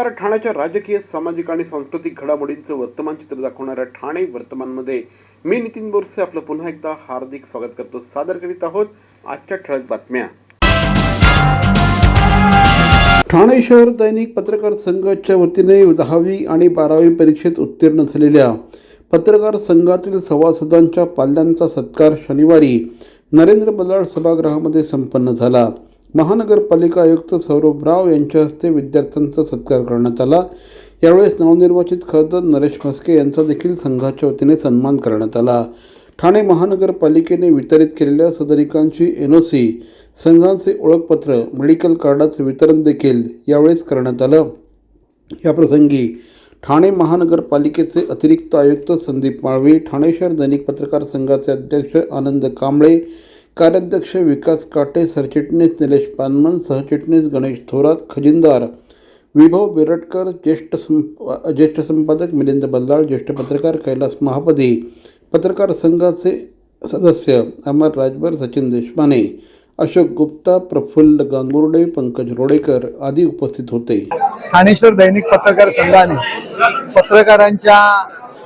नमस्कार ठाण्याच्या राजकीय सामाजिक आणि सांस्कृतिक घडामोडींचं वर्तमान चित्र दाखवणाऱ्या ठाणे वर्तमानमध्ये मी नितीन बोरसे आपलं पुन्हा एकदा हार्दिक स्वागत करतो. सादर करीत आहोत आजच्या ठळक बातम्या. ठाणे शहर दैनिक पत्रकार संघाच्या वतीने दहावी आणि बारावी परीक्षेत उत्तीर्ण झालेल्या पत्रकार संघातील सभासदांच्या पाल्यांचा सत्कार शनिवारी नरेंद्र बल्लाळ सभागृहामध्ये संपन्न झाला. महानगरपालिका आयुक्त सौरभ राव यांच्या हस्ते विद्यार्थ्यांचा सत्कार करण्यात आला. यावेळेस नवनिर्वाचित खासदार नरेश म्हस्के यांचा देखील संघाच्या वतीने सन्मान करण्यात आला. ठाणे महानगरपालिकेने वितरित केलेल्या सदनिकांची एन ओ सी संघांचे ओळखपत्र मेडिकल कार्डाचे वितरण देखील यावेळेस करण्यात आलं. याप्रसंगी ठाणे महानगरपालिकेचे अतिरिक्त आयुक्त संदीप माळवी ठाणे शहर दैनिक पत्रकार संघाचे अध्यक्ष आनंद कांबळे कार्याध्यक्ष विकास काटे सरचिटणीस निलेश पानमन सहचिटणीस गणेश थोरात खजिनदार विभव बिरटकर ज्येष्ठ संप ज्येष्ठ संपादक मिलिंद बल्लाळ ज्येष्ठ पत्रकार कैलास महापदी पत्रकार संघाचे सदस्य अमर राजभर सचिन देशपाने अशोक गुप्ता प्रफुल्ल गांगुर्डे पंकज रोडेकर आदी उपस्थित होते. ठाणेश्वर दैनिक पत्रकार संघाने पत्रकारांच्या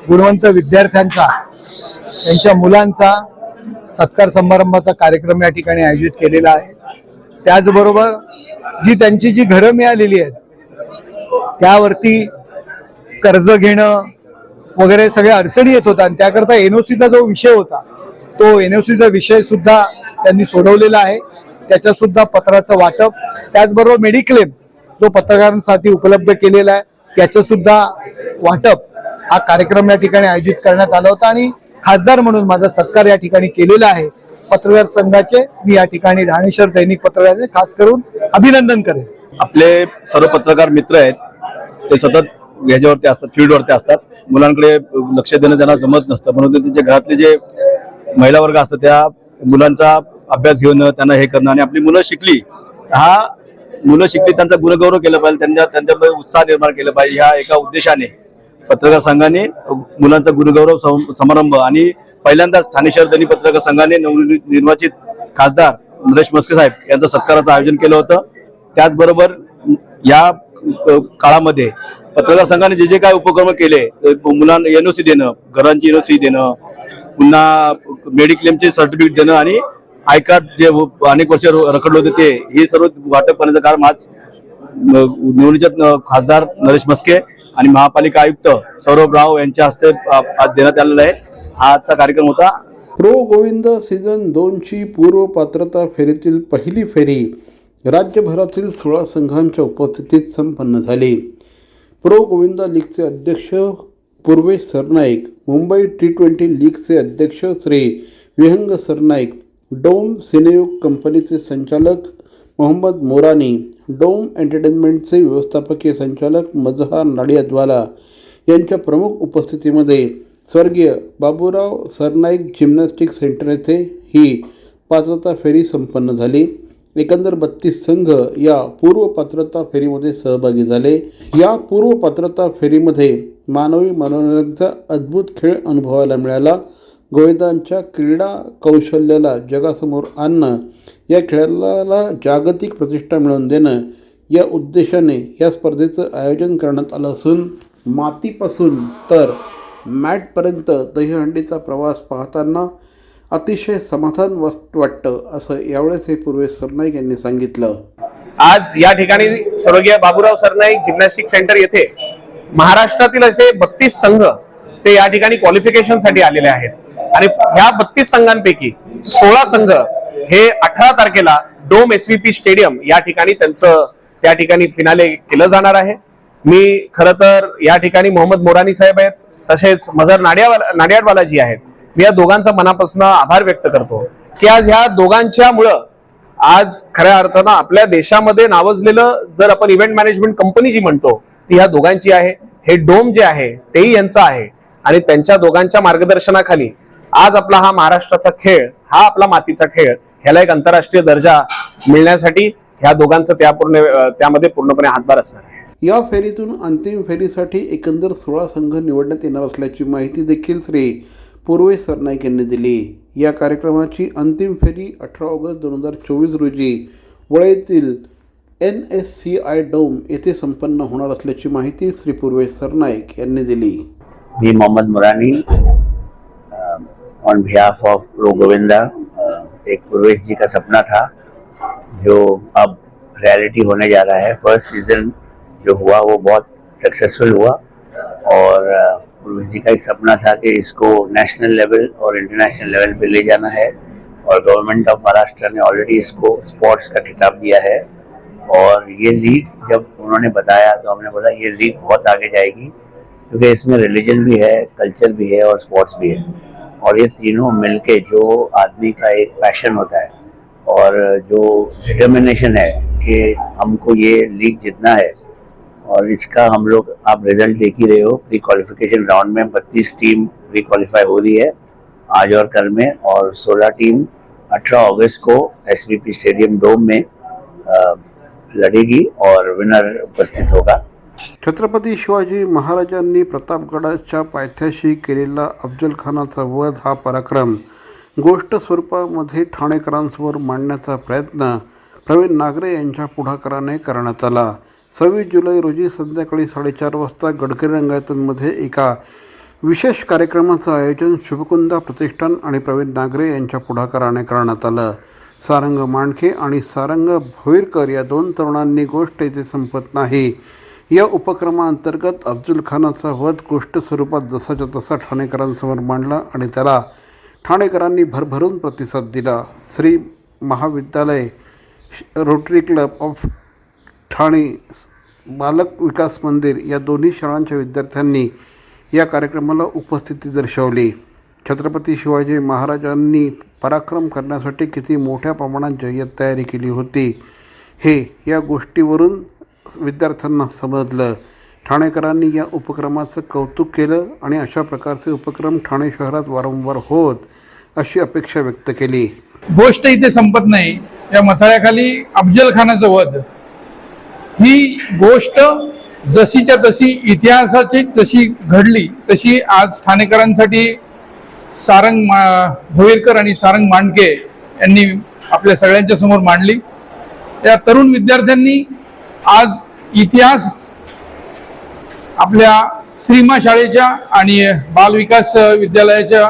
गुणवंत विद्यार्थ्यांचा त्यांच्या मुलांचा सत्कार समारंभाचा कार्यक्रम या ठिकाणी आयोजित केलेला आहे. त्याचबरोबर जी त्यांची जी घरं मिळालेली आहेत त्यावरती कर्ज घेणं वगैरे सगळ्या अडचणी येत होत्या आणि त्याकरता एनओसीचा जो विषय होता तो एनओसीचा विषय सुद्धा त्यांनी सोडवलेला आहे. त्याच्या सुद्धा पत्राचं वाटप त्याचबरोबर मेडिक्लेम जो पत्रकारांसाठी उपलब्ध केलेला आहे त्याचं सुद्धा वाटप हा कार्यक्रम या ठिकाणी आयोजित करण्यात आला होता. आणि खासदार म्हणून माझा सत्कार या ठिकाणी केलेला आहे. पत्रकार संघाचे मी या ठिकाणी राणेश्वर दैनिक पत्रकाराचे खास करून अभिनंदन करेन. आपले सर्व पत्रकार मित्र आहेत. ते सतत ह्याच्यावरती असतात फील्डवरती असतात. मुलांकडे लक्ष देणं त्यांना जमत नसतं. म्हणून ते त्यांच्या घरातले जे महिला वर्ग असतात त्या मुलांचा अभ्यास घेऊन त्यांना हे करणं आणि आपली मुलं शिकली हा मुलं शिकली त्यांचा गुणगौरव केला पाहिजे त्यांच्या त्यांच्यामध्ये उत्साह निर्माण केला पाहिजे ह्या एका उद्देशाने. पत्रकार संघाने मुलांचा गुरुगौरव सम- समारंभ आणि पहिल्यांदाच ठाणे शहर दैनिक पत्रकार संघाने नवनिर्वाचित खासदार नरेश मस्के साहेब यांचं सत्काराचं आयोजन केलं होतं. त्याचबरोबर या काळामध्ये पत्रकार संघाने जे जे काय उपक्रम केले मुलांना एनओसी देणं घरांची एनओसी देणं पुन्हा मेडिक्लेमचे सर्टिफिकेट देणं आणि आय कार्ड जे अनेक वर्ष रखडले होते ते हे सर्व वाटप करण्याचं कारण आज निवडीच्या निवडणुकीत खासदार नरेश मस्के आणि महापालिका आयुक्त सौरभ राव यांच्या हस्ते आज देण्यात आलेला आहे. हा आजचा कार्यक्रम होता. प्रो गोविंद सीझन दोनची पूर्व पात्रता फेरीतील पहिली फेरी राज्यभरातील सोळा संघांच्या उपस्थितीत संपन्न झाली. प्रो गोविंद लीगचे अध्यक्ष पूर्वेश सरनाईक मुंबई टी ट्वेंटी लीगचे अध्यक्ष श्री विहंग सरनाईक डोम सिनेयुग कंपनीचे संचालक मोहम्मद मोरानी डोम एंटरटेनमेंटचे व्यवस्थापकीय संचालक मजहार नाडियाद्वाला यांच्या प्रमुख उपस्थितीमध्ये स्वर्गीय बाबूराव सरनाईक जिम्नॅस्टिक सेंटर येथे ही पात्रता फेरी संपन्न झाली. एकंदर बत्तीस संघ या पूर्व पात्रता फेरीमध्ये सहभागी झाले. या पूर्व पात्रता फेरीमध्ये मानवी मनोरंजनाचा अद्भुत खेळ अनुभवायला मिळाला. गोविंदांच्या क्रीडा कौशल्याला जगासमोर आणणं या खेळाला जागतिक प्रतिष्ठा मिळवून देणं या उद्देशाने या स्पर्धेचं आयोजन करण्यात आलं असून मातीपासून तर मॅटपर्यंत दहीहंडीचा प्रवास पाहताना अतिशय समाधान वाटतं असं यावेळेस हे पूर्वेश सरनाईक यांनी सांगितलं. आज या ठिकाणी स्वर्गीय बाबूराव सरनाईक जिम्नॅस्टिक सेंटर येथे महाराष्ट्रातील असे बत्तीस संघ ते या ठिकाणी क्वालिफिकेशनसाठी आलेले आहेत. आणि ह्या बत्तीस संघांपैकी सोळा संघ हे अठरा तारखेला डोम एसव्हीपी स्टेडियम या ठिकाणी त्यांचं त्या ठिकाणी फिनाले केलं जाणार आहे. मी खर तर या ठिकाणी मोहम्मद मोरानी साहेब आहेत तसेच मजर नाडियावाला नाडियाडवालाजी आहेत. मी या दोघांचा मनापासून आभार व्यक्त करतो की आज ह्या दोघांच्या मुळं आज खऱ्या अर्थानं आपल्या देशामध्ये नावजलेलं जर आपण इव्हेंट मॅनेजमेंट कंपनी जी म्हणतो ती ह्या दोघांची आहे. हे डोम जे आहे तेही यांचं आहे. आणि त्यांच्या दोघांच्या मार्गदर्शनाखाली आज आपला हा महाराष्ट्राचा खेळ हा आपला मातीचा खेळ ह्याला एक आंतरराष्ट्रीय दर्जा मिळण्यासाठी ह्या दोघांचं त्या पूर्ण त्यामध्ये पूर्णपणे हातभार असणार आहे. या फेरीतून अंतिम फेरीसाठी एकंदर सोळा संघ निवडण्यात येणार असल्याची माहिती देखील श्री पूर्वेश सरनाईक यांनी दिली. या कार्यक्रमाची अंतिम फेरी अठरा ऑगस्ट दोन हजार चोवीस रोजी वळ येथील N S C I dome येथे संपन्न होणार असल्याची माहिती श्री पूर्वेश सरनाईक यांनी दिली. मी Mohammed Murani on behalf of pro Govinda एक पूर्वेश जी का सपना था जो अब रियलिटी होने जा रहा है। फ़र्स्ट सीज़न जो हुआ वो बहुत सक्सेसफुल हुआ और अ, पूर्वेश जी का एक सपना था कि इसको नेशनल लेवल और इंटरनेशनल लेवल पे ले जाना है और गवर्नमेंट ऑफ़ महाराष्ट्र ने ऑलरेडी इसको स्पोर्ट्स का खिताब दिया है और ये लीग जब उन्होंने बताया तो हमने बोला ये लीग बहुत आगे जाएगी क्योंकि इसमें रिलीजन भी है कल्चर भी है और स्पोर्ट्स भी है। और ये तीनों मिलके जो आदमी का एक पैशन होता है और जो डिटर्मिनेशन है कि हमको ये लीग जितना है और इसका हम लोग, आप रिज़ल्ट देख ही रहे हो प्री क्वालिफिकेशन राउंड में बत्तीस टीम प्री क्वालिफाई हो रही है आज और कल में और 16 टीम 18 अगस्त को एस स्टेडियम डोम में लड़ेगी और विनर उपस्थित होगा। छत्रपती शिवाजी महाराजांनी प्रतापगडाच्या पायथ्याशी केलेला अफजल खानाचा वध हा पराक्रम. गोष्ट स्वरूपामध्ये ठाणेकरांसमोर मांडण्याचा प्रयत्न प्रवीण नागरे यांच्या पुढाकाराने करण्यात आला. सव्वीस जुलै रोजी संध्याकाळी साडेचार वाजता गडकरी रंगायतनमध्ये एका विशेष कार्यक्रमाचं आयोजन शुभकुंदा प्रतिष्ठान आणि प्रवीण नागरे यांच्या पुढाकाराने करण्यात आलं. सारंग मांडके आणि सारंग भोईरकर या दोन तरुणांनी गोष्ट येथे संपत नाही. या उपक्रमाअंतर्गत अब्दुल खानाचा वध गोष्ट स्वरूपात जसाच्या तसा ठाणेकरांसमोर मांडला आणि त्याला ठाणेकरांनी भरभरून प्रतिसाद दिला. श्री महाविद्यालय रोटरी क्लब ऑफ ठाणे बालक विकास मंदिर या दोन्ही शाळांच्या विद्यार्थ्यांनी या कार्यक्रमाला उपस्थिती दर्शवली. छत्रपती शिवाजी महाराजांनी पराक्रम करण्यासाठी किती मोठ्या प्रमाणात जय्यत तयारी केली होती हे या गोष्टीवरून विद्यार्थ्यांना समजलं. ठाणेकरांनी या उपक्रमाचं कौतुक केलं आणि अशा प्रकारचे उपक्रम ठाणे शहरात वारंवार होत अशी अपेक्षा व्यक्त केली. गोष्ट इथे संपत नाही. या मथाळ्याखाली अफजल खानाचं वध. ही गोष्ट जशीच्या तशी इतिहासाची जशी घडली तशी आज ठाणेकरांसाठी सारंग मा भोईरकर आणि सारंग मांडके यांनी आपल्या सगळ्यांच्या समोर मांडली. या तरुण विद्यार्थ्यांनी आज इतिहास आपल्या श्रीमा शाळेच्या आणि बालविकास विद्यालयाच्या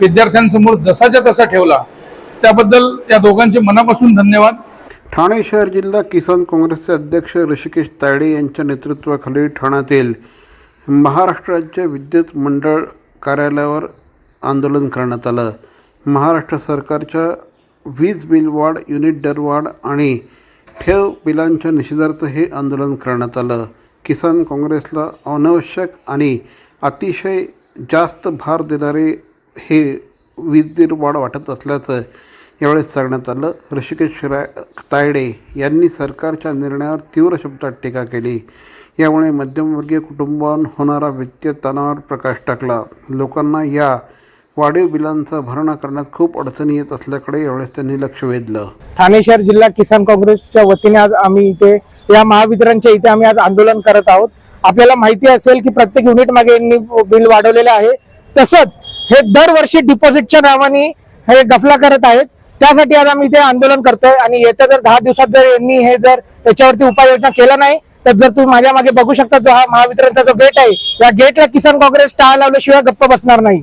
विद्यार्थ्यांसमोर जसाच्या तसा ठेवला. त्याबद्दल या दोघांचे मनापासून धन्यवाद. ठाणे शहर जिल्हा किसान काँग्रेसचे अध्यक्ष ऋषिकेश तायडे यांच्या नेतृत्वाखाली ठाण्यातील महाराष्ट्र राज्य विद्युत मंडळ कार्यालयावर आंदोलन करण्यात आलं. महाराष्ट्र सरकारच्या वीज बिल वाढ युनिट दरवाढ आणि ठेव बिलांच्या निषेधार्थ हे आंदोलन करण्यात आलं. किसान काँग्रेसला अनावश्यक आणि अतिशय जास्त भार देणारे हे वीज दर वाढ वाटत असल्याचं यावेळेस सांगण्यात आलं. ऋषिकेश राय तायडे यांनी सरकारच्या निर्णयावर तीव्र शब्दात टीका केली. यामुळे मध्यमवर्गीय कुटुंबांवर होणारा वित्तीय तणावावर प्रकाश टाकला. लोकांना या वाढीव बिलांचा भरणा करण्यात खूप अडचणी येत असल्याकडे यावेळेस त्यांनी लक्ष वेधलं. ठाणे शहर जिल्हा किसान काँग्रेसच्या वतीने आज आम्ही इथे या महावितरणच्या इथे आम्ही आज आंदोलन करत आहोत. आपल्याला माहिती असेल की प्रत्येक युनिट मागे यांनी बिल वाढवलेले आहे. तसंच हे दरवर्षी डिपॉझिटच्या नावाने हे गफला करत आहेत. त्यासाठी आज आम्ही इथे आंदोलन करतोय आणि येत्या जर दहा दिवसात जर यांनी हे जर याच्यावरती उपाययोजना केला नाही तर जर तुम्ही माझ्या मागे बघू शकता जो हा महावितरणचा जो गेट आहे या गेटला किसान काँग्रेस टाळ लावल्याशिवाय गप्प बसणार नाही.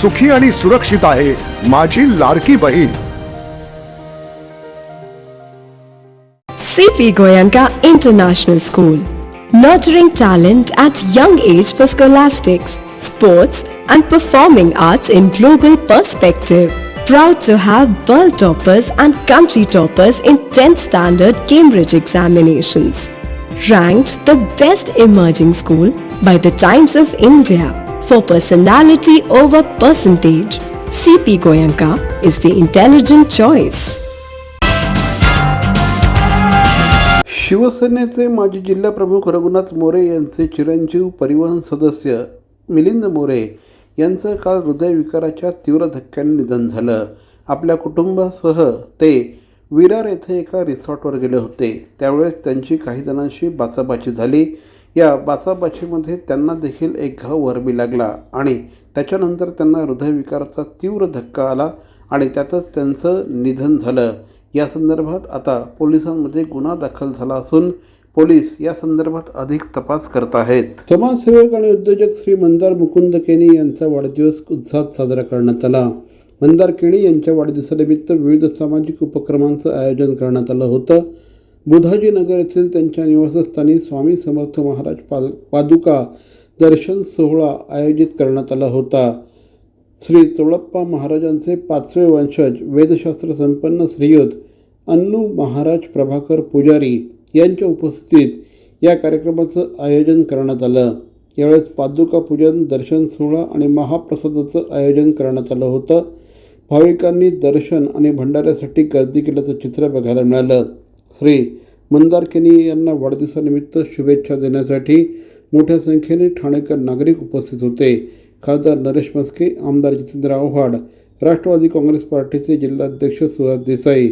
सुखी आणि सुरक्षित आहे माझी लाडकी बहीण CP Goyanka International School. nurturing talent at young age for scholastics, sports, and performing arts in global perspective. Proud to have world toppers and country toppers in 10th standard Cambridge examinations. Ranked the best emerging school by the Times of India For personality over percentage. CP Goyanka is the intelligent choice. शिवसेनेचे माजी जिल्हाप्रमुख रघुनाथ मोरे यांचे चिरंजीव परिवहन सदस्य मिलिंद मोरे यांचं काल हृदयविकाराच्या तीव्र धक्क्याने निधन झालं आपल्या कुटुंबासह ते विरार येथे एका रिसॉर्टवर गेले होते त्यावेळेस त्यांची काही जणांशी बाचाबाची झाली या बाचाबाचीमध्ये त्यांना देखील एक घाव वरबी लागला आणि त्याच्यानंतर त्यांना हृदयविकाराचा तीव्र धक्का आला आणि त्यातच त्यांचं निधन झालं. या संदर्भात आता पोलिसांमध्ये गुन्हा दाखल झाला असून पोलीस या संदर्भात अधिक तपास करत आहेत. समाजसेवक आणि उद्योजक श्री मंदार मुकुंद केनी यांचा वाढदिवस उत्साहात साजरा करण्यात आला. मंदार केणी यांच्या वाढदिवसानिमित्त विविध सामाजिक उपक्रमांचं आयोजन करण्यात आलं होतं. बुधाजी नगर येथील त्यांच्या निवासस्थानी स्वामी समर्थ महाराज पाल पादुका दर्शन सोहळा आयोजित करण्यात आला होता. श्री चोळप्पा महाराजांचे पाचवे वंशज वेदशास्त्र संपन्न श्रीयुत अन्नू महाराज प्रभाकर पुजारी यांच्या उपस्थितीत या कार्यक्रमाचं आयोजन करण्यात आलं. यावेळेस पादुका पूजन दर्शन सोहळा आणि महाप्रसादाचं आयोजन करण्यात आलं होतं. भाविकांनी दर्शन आणि भंडाऱ्यासाठी गर्दी केल्याचं चित्र बघायला मिळालं. श्री मंदारकिनी यांना वाढदिवसानिमित्त शुभेच्छा देण्यासाठी मोठ्या संख्येने ठाणेकर नागरिक उपस्थित होते. खासदार नरेश मस्के आमदार जितेंद्र आव्हाड राष्ट्रवादी काँग्रेस पार्टीचे जिल्हाध्यक्ष सुहास देसाई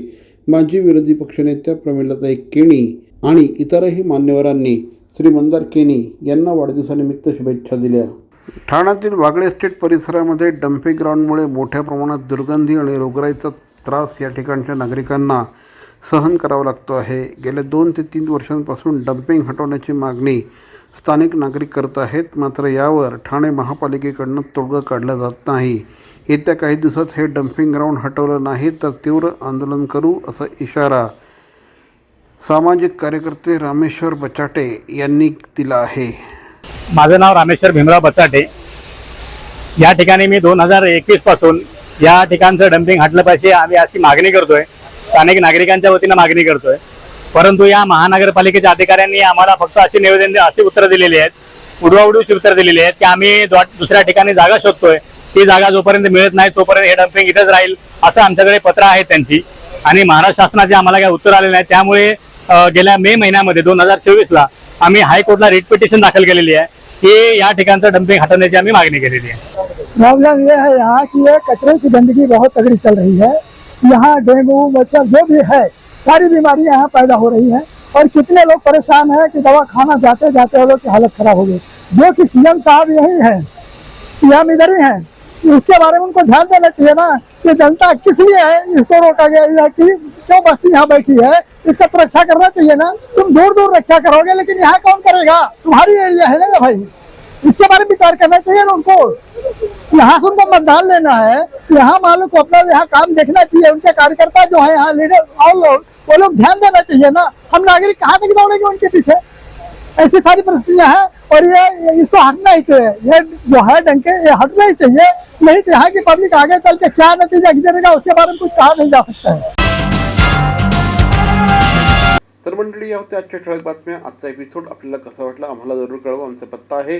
माजी विरोधी पक्षनेत्या प्रमिलाताई केणी आणि इतरही मान्यवरांनी श्री मंदार केनी यांना वाढदिवसानिमित्त शुभेच्छा दिल्या. ठाण्यातील वागळे एस्टेट परिसरामध्ये डम्पिंग ग्राउंडमुळे मोठ्या प्रमाणात दुर्गंधी आणि रोगराईचा त्रास या ठिकाणच्या नागरिकांना सहन करावा लागतो आहे. गेल्या दोन ते तीन वर्षांपासून डम्पिंग हटवण्याची मागणी स्थानिक नागरिक करत आहेत. मात्र यावर ठाणे महापालिकेकडनं तोडगा काढला जात नाही. येत्या काही दिवसात हे डम्पिंग ग्राउंड हटवलं नाही तर तीव्र आंदोलन करू असा इशारा सामाजिक कार्यकर्ते रामेश्वर बचाटे यांनी दिला आहे. माझं नाव रामेश्वर भीमराव बचाटे. या ठिकाणी मी दोन हजार एकवीसपासून या ठिकाणचं डम्पिंग हटलं पाहिजे आम्ही अशी मागणी करतोय. स्थानिक नागरिकांच्या वतीनं मागणी करतोय. परंतु या महानगरपालिकेच्या अधिकाऱ्यांनी आम्हाला फक्त अशी निवेदन अशी उत्तरं दिलेली आहेत. उडवाउडीची उत्तर दिलेली आहेत की आम्ही दुसऱ्या ठिकाणी जागा शोधतोय. ती जागा जोपर्यंत मिळत नाही तोपर्यंत हे डम्पिंग इथंच राहील असं आमच्याकडे पत्र आहे त्यांची. आणि महाराष्ट्र शासनाचे आम्हाला काही उत्तर आलेलं नाही. त्यामुळे गेल्या मे महिन्यामध्ये दोन हजार चोवीसला आम्ही हायकोर्टला रिट पिटिशन दाखल केलेली आहे की या ठिकाणचं डम्पिंग हटवण्याची आम्ही मागणी केलेली आहे. प्रॉब्लम ये है यहाँ की कचरे की गंदगी बहुत तगड़ी चल रही है. यहाँ डेंगू, मच्छर जो भी है, सारी बीमारियाँ यहाँ पैदा हो रही हैं। और कितने लोग परेशान हैं कि दवा खाना जाते जाते लोग की हालत खराब हो गई। जो कि सीएम साहब यही है, सीएम इधर ही है, उसके बारे में उनको ध्यान देना चाहिए ना कि जनता किस लिए है, इसको रोका गया है कि क्यों बस्ती यहाँ बैठी है, इसका तो रक्षा करना चाहिए ना। तुम दूर दूर रक्षा करोगे, लेकिन यहाँ कौन करेगा? तुम्हारी एरिया है ना भाई। इसके बारे में विचार करना चाहिए ना उनको। यहाँ से उनको मतदान लेना है यहाँ मालूम को अपना यहाँ काम देखना चाहिए, उनके कार्यकर्ता जो है, यहाँ लीडर और लोग, वो लोग ध्यान देना चाहिए ना। हम नागरिक कहाँ तक दौड़ेंगे उनके पीछे? ऐसी सारी परिस्थितियाँ हैं, और ये इसको हटना ही चाहिए। ये जो है डंके, ये हटना ही चाहिए। नहीं तो यहाँ की पब्लिक आगे चल के क्या नतीजा गुजरेगा, उसके बारे में कुछ कहा नहीं जा सकता है। तर मंडळी, या होत्या आजच्या ठळक बातम्या. आजचा एपिसोड आपल्याला कसा वाटला, आम्हाला ज़रूर कळवा. आमचा पत्ता आहे